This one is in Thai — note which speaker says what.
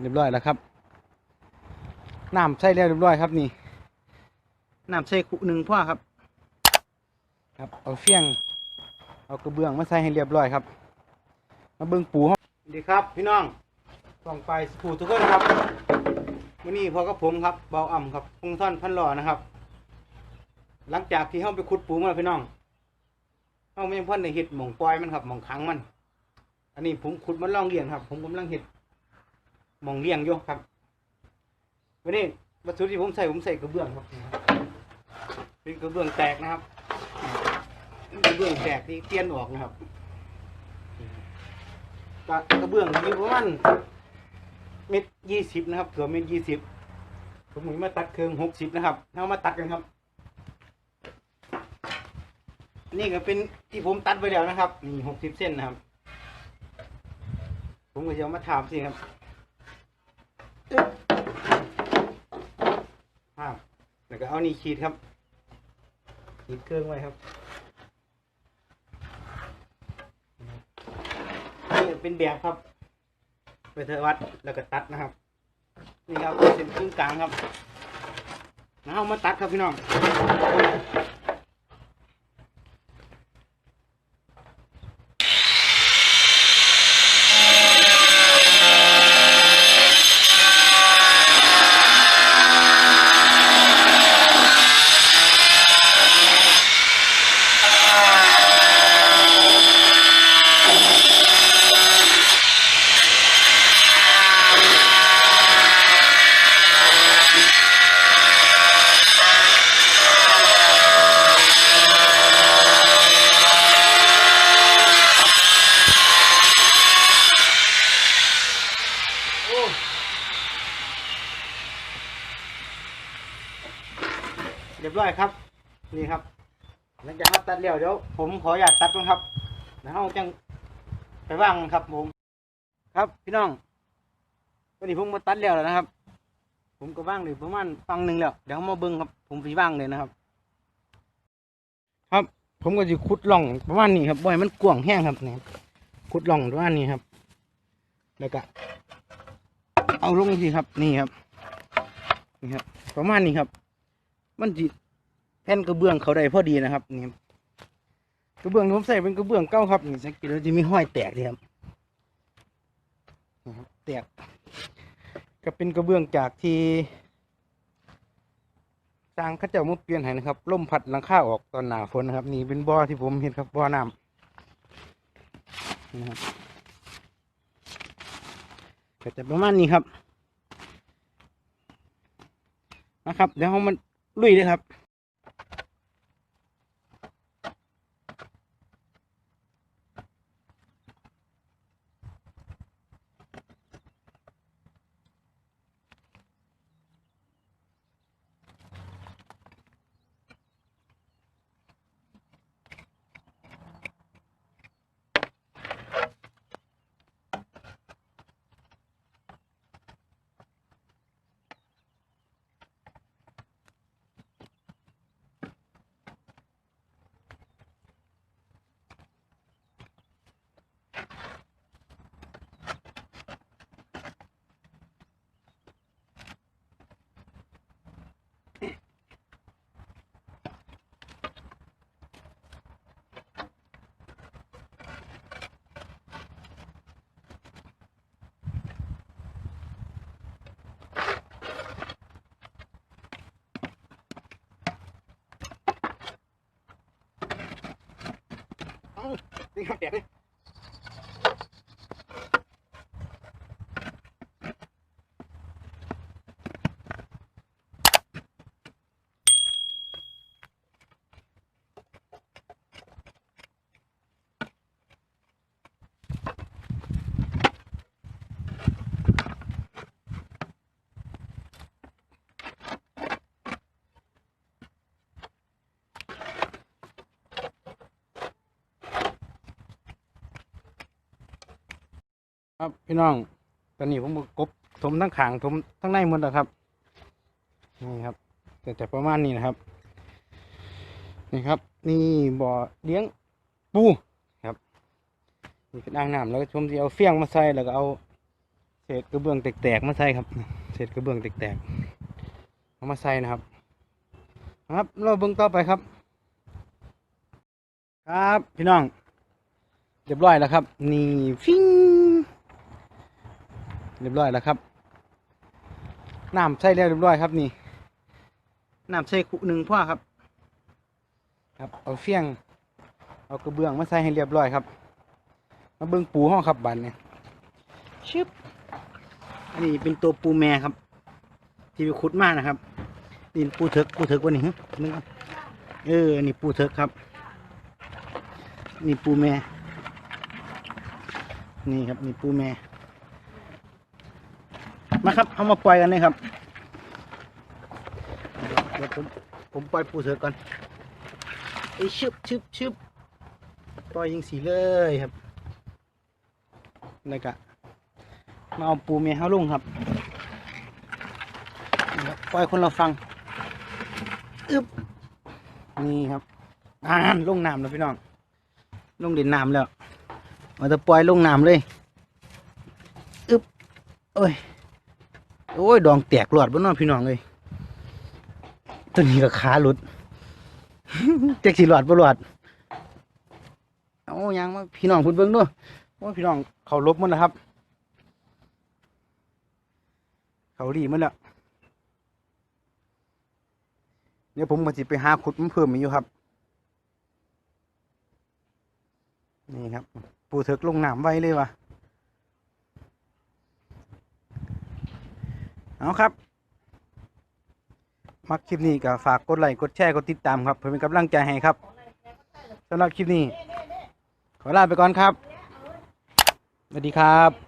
Speaker 1: เรียบร้อยแล้วครับน้ำใส่แล้วเรียบร้อยครับนี่น้ำใส่ขุหนึ่งพ่อครับ ครับเอาเฟียง เอากระเบื้องมาใส่ให้เรียบร้อยครับ มาเบิ่งปูครับดีครับ พี่น้องส่องไปสปูทุกคนครับวันนี้พอกับผมครับเบาอ่ำครับพงท่อนพันหล่อนะครับ หลังจากที่เฮาไปขุดปูมาแล้วพี่น้องเฮาไม่ยังพ่นในเห็ดหมองปล่อยมันครับหมองขังมัน อันนี้ผมขุดมันล่องเลี้ยงครับ ผมกำลังเห็ดห มองเลี้ยงอยู่ครับวันนี้วัตถุที่ผมใส่ผมใส่กระเบื้องครับเป็นกระเบื้องแตกนะครับกระเบื้องแตกที่เตี้ยนออกนะครับกระกระเบื้องมีประมาณเม็ดยี่สิบนะครับเกือบเม็ดยี่สิบผมมีมาตัดเครื่องหกสิบนะครับเอามาตัดกันครับ นี่ก็เป็นที่ผมตัดไปแล้วนะครับนี่หกสิบเส้นนะครับ ผมก็จะเอามาถามสิครับอึ๊บภาพแล้วก็เอานี่ขีดครับ ขีดเครื่องไว้ครับนี่เป็นแบบครับไปเทวัดแล้วก็ตัดนะครับ นี่ครับเป็นครึ่งกลางครับแล้วเอามาตัดครับพี่น้อง รียบร้อยครับ นี่ครับหลังจากเราตัดแล้วเดี๋ยวผมขออยากตัดก่อนครับแล้วเราจังไปว่างครับผม ครับพี่น้องวันนี้ผมมาตัดแล้วแล้วนะครับ ผมก็ว่างเลยประมาณฟังหนึ่งแล้วเดี๋ยวเรามาเบิ้งครับ ผมสีว่างเลยนะครับ ครับ ผมก็จะขุดล่องประมาณนี้ครับบ่อยมันกว้างแห้งครับเนี่ยขุดล่องประมาณนี้ครับ แล้วก็เอาลงสิครับนี่ครับนี่ครับ ประมาณนี้ครับ มันจิแผ่นกระเบื้องเขาได้พอดีนะครับนี่ครับกระเบื้องที่ผมใส่เป็นกระเบื้องเก่าครับนี่สังเกตแล้วจะมีห้อยแตกเลยครับนี่ครับแตกก็เป็นกระเบื้องจากที่สร้างข้าเจ้ามาเปลี่ยนให้นะครับล่มพัดหลังคาออกตอนหนาฝนนะครับ นี่เป็นบ่อที่ผมเห็นครับบ่อน้ำนะครับก็จะประมาณนี้ครับนะครับ เดี๋ยวเรามัน ลุยเลยครับ เอานี่ ครับพี่น้องตอนนี้ผมกบถมทั้งขางถมทั้งในหมดแล้วครับนี่ครับ แต่จะประมาณนี้นะครับ นี่ครับ นี่บ่อเลี้ยงปูครับนี่เป็นอ่างน้ำแล้วก็ชมที่เอาเฟี้ยงมาใส่แล้วก็เอาเศษกระเบื้องแตกๆมาใส่ครับเศษกระเบื้องแตกๆเอามาใส่นะครับ ครับเราเบิ่งต่อไปครับ ครับพี่น้องเรียบร้อยแล้วครับ นี่ฟิง เรียบร้อยแล้วครับน้ำใส่แล้วเรียบร้อยครับนี่น้ำใส่ขุหนึ่งพ่อครับ ครับเอาเฟียง เอากระเบื้องมาใส่ให้เรียบร้อยครับ มาเบิ่งปูห้องครับบันเนี่ยชึบอันนี้เป็นตัวปูแม่ครับ ที่ไปขุดมานะครับนี่ปูเถิกปูเถิกวันนี้หึนึกว่าเออนี่ปูเถิกครับ นี่ปูแม่ นี่ครับนี่ปูแม่ มาครับเอามาปล่อยกันเลยครับเดี๋ยวผมผมปล่อยปูเถิกก่อนไอ้ยชึบชึบชึบปล่อยยิงสีเลยครับแล้วก็มาเอาปูแม่เขาลงครับนี่ครับปล่อยคนเราฟังอึบนี่ครับอ่านลงน้ำแล้วพี่น้องลงเด่นน้ำแล้วมันจะปล่อยลงน้ำเลยอึบโอ้ย โอ้ย ดองแตกหลอดบนนอนพี่น้องเลยตัวนี้ก็ขาหลุดแจ็คสีหลอดบ่หลอดเอายังมาพี่น้องพูดเบิ้งด้วยว่าพี่น้องเขาลบมันนะครับ เขาดีมันแล้วเดี๋ยวผมก็สิไปหาขุดมันเพิ่มอีอยู่ครับ นี่ครับ ปูเถิกลงน้ำไว้เลยว่ะ เอาครับ มักคลิปนี้ก็ฝากกดไลค์กดแชร์กดติดตามครับเพื่อเป็นกำลังใจให้ครับสำหรับคลิปนี้ ขอลาไปก่อนครับสวัสดีครับ